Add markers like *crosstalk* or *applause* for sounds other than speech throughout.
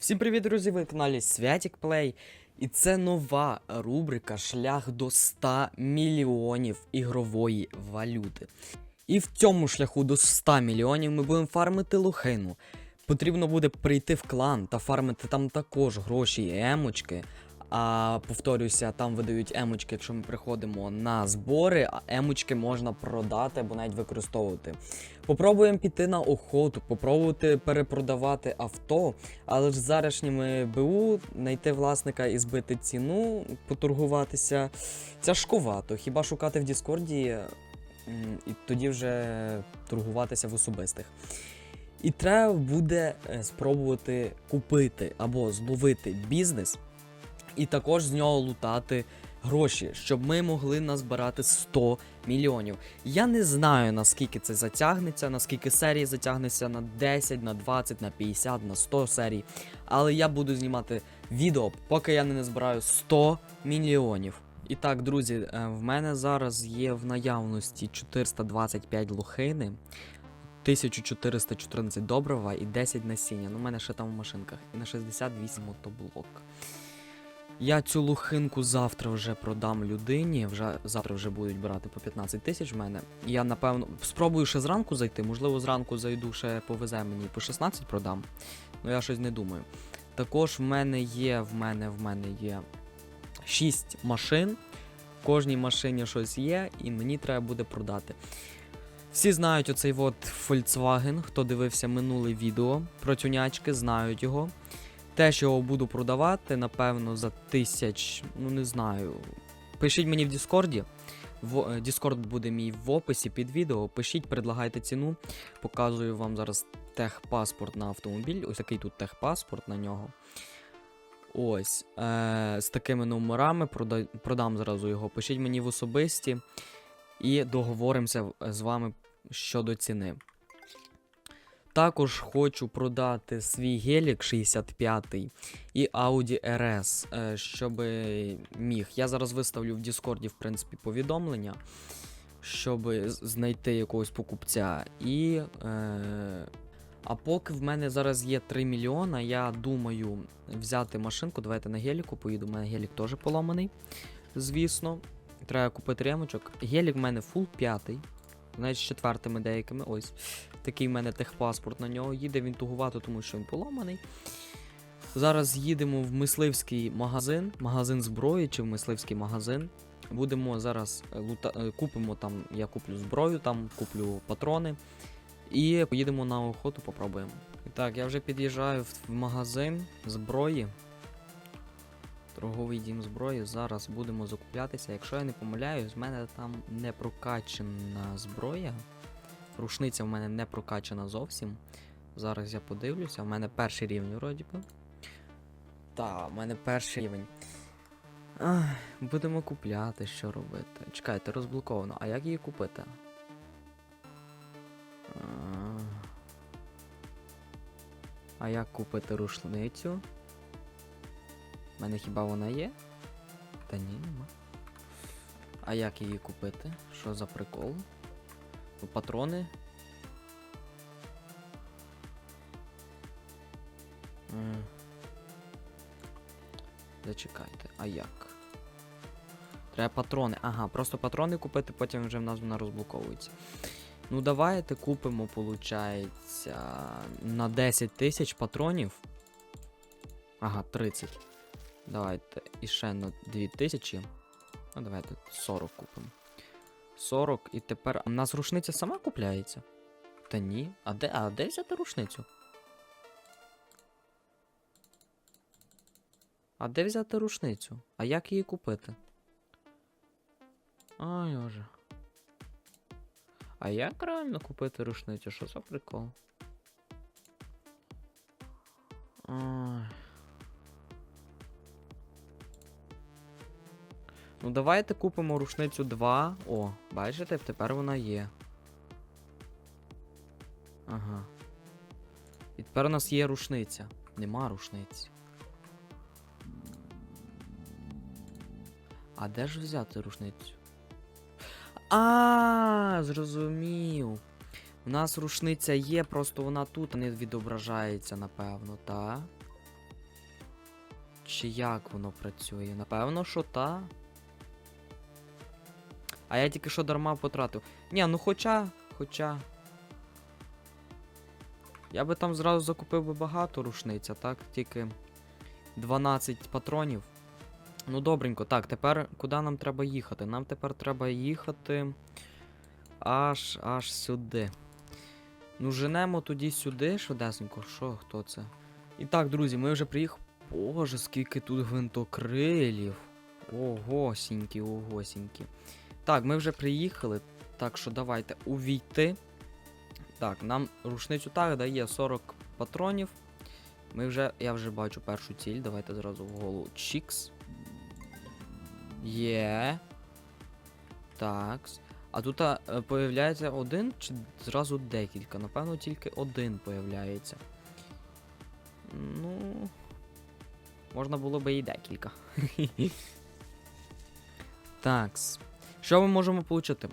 Всім привіт, друзі! Ви на каналі Святік Плей. І це нова рубрика Шлях до 100 мільйонів ігрової валюти. І в цьому шляху до 100 мільйонів ми будемо фармити лохину. Потрібно буде прийти в клан та фармити там також гроші і емочки. А повторюся, там видають емочки, якщо ми приходимо на збори, а емочки можна продати або навіть використовувати. Попробуємо піти на охоту, попробувати перепродавати авто, але ж зарашніми БУ знайти власника і збити ціну, поторгуватися тяжкувато. Хіба шукати в Діскорді і тоді вже торгуватися в особистих. І треба буде е, спробувати купити або зловити бізнес, і також з нього лутати гроші, щоб ми могли назбирати 100 мільйонів. Я не знаю, наскільки це затягнеться, наскільки серій затягнеться на 10, на 20, на 50, на 100 серій. Але я буду знімати відео, поки я не назбираю 100 мільйонів. І так, друзі, е, в мене зараз є в наявності 425 лохини. 1414 добрива і 10 насіння. Ну, у мене ще там в машинках. І на 68 мотоблок. Я цю лухинку завтра вже продам людині. Вже завтра вже будуть брати по 15 тисяч в мене. Я напевно спробую ще зранку зайти. Можливо, зранку зайду ще повезе мені по 16 продам. Ну я щось не думаю. Також в мене є, в мене, в мене є 6 машин. В кожній машині щось є, і мені треба буде продати. Всі знають оцей от Volkswagen, хто дивився минуле відео про тюнячки, знають його. Теж його буду продавати, напевно, за тисяч, ну не знаю. Пишіть мені в Діскорді. Е, Діскорд буде мій в описі під відео. Пишіть, предлагайте ціну. Показую вам зараз техпаспорт на автомобіль. Ось такий тут техпаспорт на нього. Ось. Е, з такими номерами прода- продам зразу його. Пишіть мені в особисті і договоримося з вами щодо ціни. Також хочу продати свій гелік 65 і Audi RS, е, щоб міг. Я зараз виставлю в Діскорді, в принципі, повідомлення, щоб знайти якогось покупця. І. Е, а поки в мене зараз є 3 мільйона, я думаю взяти машинку. Давайте на геліку поїду. У мене гелік теж поламаний, звісно. Треба купити ремочок. Гелік в мене фул 5. Навіть з четвертими деякими. Ось. Такий в мене техпаспорт на нього. Їде він тугувато, тому що він поламаний. Зараз їдемо в мисливський магазин, магазин зброї чи в мисливський магазин. Будемо зараз е, лута... е, купимо там, я куплю зброю, там куплю патрони. І поїдемо на охоту, попробуємо. І так, я вже під'їжджаю в в магазин зброї. Торговий дім зброї. Зараз будемо закуплятися. Якщо я не помиляюсь, в мене там не прокачана зброя. Рушниця в мене не прокачана зовсім. Зараз я подивлюся, в мене перший рівень вроді би. Так, в мене перший рівень. Ах, будемо купляти, що робити. Чекайте, розблоковано. А як її купити? А як купити рушницю? У мене хіба вона є? Та ні, нема. А як її купити? Що за прикол? Ну, Патрони. Зачекайте, а як? Треба патрони. Ага, просто патрони купити, потім вже в нас вона розблоковується. Ну, давайте купимо, получається, на 10 тисяч патронів. Ага, 30. Давайте і ще на 2000. Ну, давайте 40 купимо. 40 і тепер. А в нас рушниця сама купляється? Та ні. А де, а де взяти рушницю? А де взяти рушницю? А як її купити? Ай, боже. А як реально купити рушницю? Що за прикол? Ай. Ну, давайте купимо рушницю 2. О, бачите, тепер вона є. Ага. І тепер у нас є рушниця. Нема рушниці. А де ж взяти рушницю? А, зрозумів. У нас рушниця є, просто вона тут не відображається, напевно, та? Чи як воно працює? Напевно, що та. А я тільки що дарма потратив. Ні, ну хоча, хоча. Я би там зразу закупив би багато рушниць, так тільки 12 патронів. Ну, добренько. Так, тепер куди нам треба їхати? Нам тепер треба їхати аж аж сюди. Ну, женемо тоді сюди, швидесенько. Що, хто це? І так, друзі, ми вже приїхали. Боже, скільки тут гвинтокрилів. Огосінькі, огосінькі. Так, ми вже приїхали. Так що давайте увійти. Так, нам рушницю так дає 40 патронів. Ми вже. Я вже бачу першу ціль. Давайте зразу в голову. Чікс. Є. Такс. А тут а, появляється один чи зразу декілька? Напевно, тільки один появляється. Ну. Можна було би і декілька. *laughs* Такс. Що ми можемо отримати?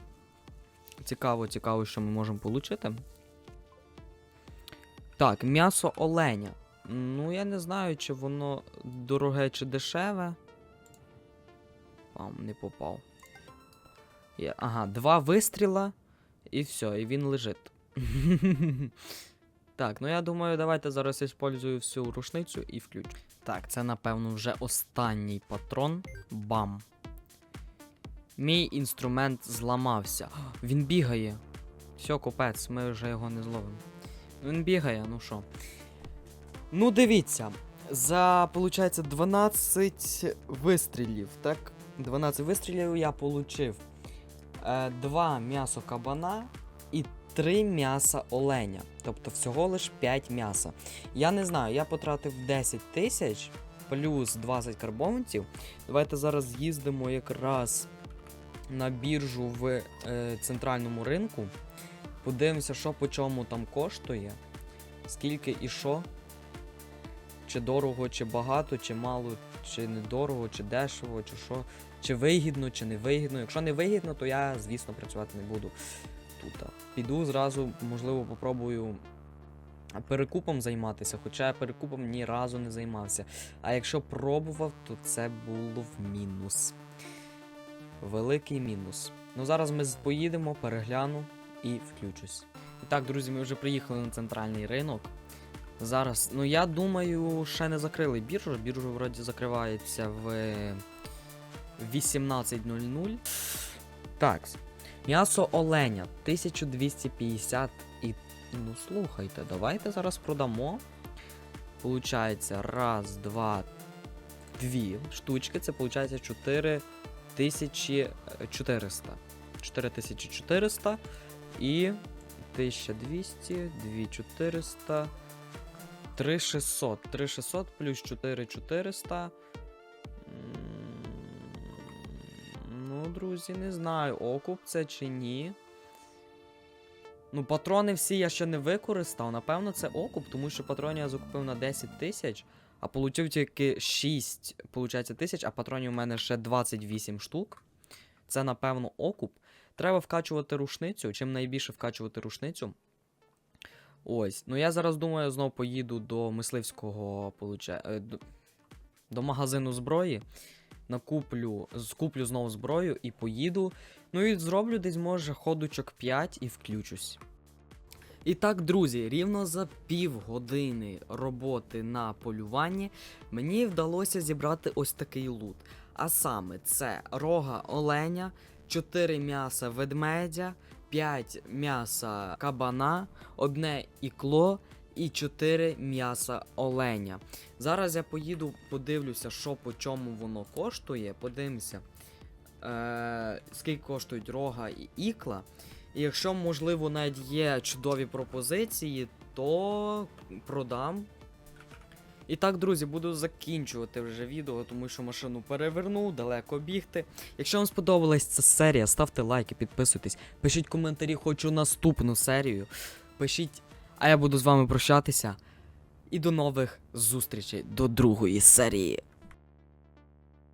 Цікаво, цікаво, що ми можемо отримати. Так, м'ясо оленя. Ну, я не знаю, чи воно дороге чи дешеве. Пам, не попав. Є, ага, два вистріла, і все, і він лежить. *laughs* так, ну я думаю, давайте зараз использую всю рушницю і включу. Так, це, напевно, вже останній патрон. Бам. Мій інструмент зламався. Він бігає. Все, копець, ми вже його не зловимо. Він бігає, ну що. Ну, дивіться. За, получається, 12 вистрілів, так? 12 вистрілів я получив. Е, два м'ясо кабана і 3 м'яса оленя. Тобто всього лиш 5 м'яса. Я не знаю, я потратив 10 тисяч плюс 20 карбованців. Давайте зараз з'їздимо якраз на біржу в е, центральному ринку. Подивимося, що по чому там коштує, скільки і що. Чи дорого, чи багато, чи мало, чи недорого, чи дешево, чи що. Чи вигідно, чи не вигідно. Якщо не вигідно, то я, звісно, працювати не буду тут. Піду зразу, можливо, попробую перекупом займатися, хоча я перекупом ні разу не займався. А якщо пробував, то це було в мінус. Великий мінус. Ну зараз ми поїдемо, перегляну і включусь. І так, друзі, ми вже приїхали на центральний ринок. Зараз, ну я думаю, ще не закрили біржу. Біржа вроді закривається в 18.00. Так. М'ясо оленя 1250 і. Ну слухайте, давайте зараз продамо. Получається, раз, два, дві штучки. Це получається 4400. 4400 і 1200, 2400. 3600. 3600 плюс 4400. Ну, друзі, не знаю, окуп це чи ні. Ну, патрони всі я ще не використав. Напевно, це окуп, тому що патронів я закупив на 10 тисяч, а получив тільки 6, получається, тисяч, а патронів у мене ще 28 штук. Це, напевно, окуп. Треба вкачувати рушницю. Чим найбільше вкачувати рушницю. Ось. Ну я зараз думаю, знов поїду до мисливського получа... е, до магазину зброї. Накуплю, скуплю знову зброю і поїду. Ну і зроблю десь, може, ходочок 5 і включусь. І так, друзі, рівно за півгодини роботи на полюванні мені вдалося зібрати ось такий лут. А саме це рога оленя, 4 м'яса ведмедя, 5 м'яса кабана, одне ікло і 4 м'яса оленя. Зараз я поїду, подивлюся, що по чому воно коштує. Подивимося, е- скільки коштують рога і ікла. І якщо, можливо, навіть є чудові пропозиції, то продам. І так, друзі, буду закінчувати вже відео, тому що машину перевернув, далеко бігти. Якщо вам сподобалась ця серія, ставте лайки, підписуйтесь, пишіть коментарі, хочу наступну серію. Пишіть, а я буду з вами прощатися. І до нових зустрічей до другої серії.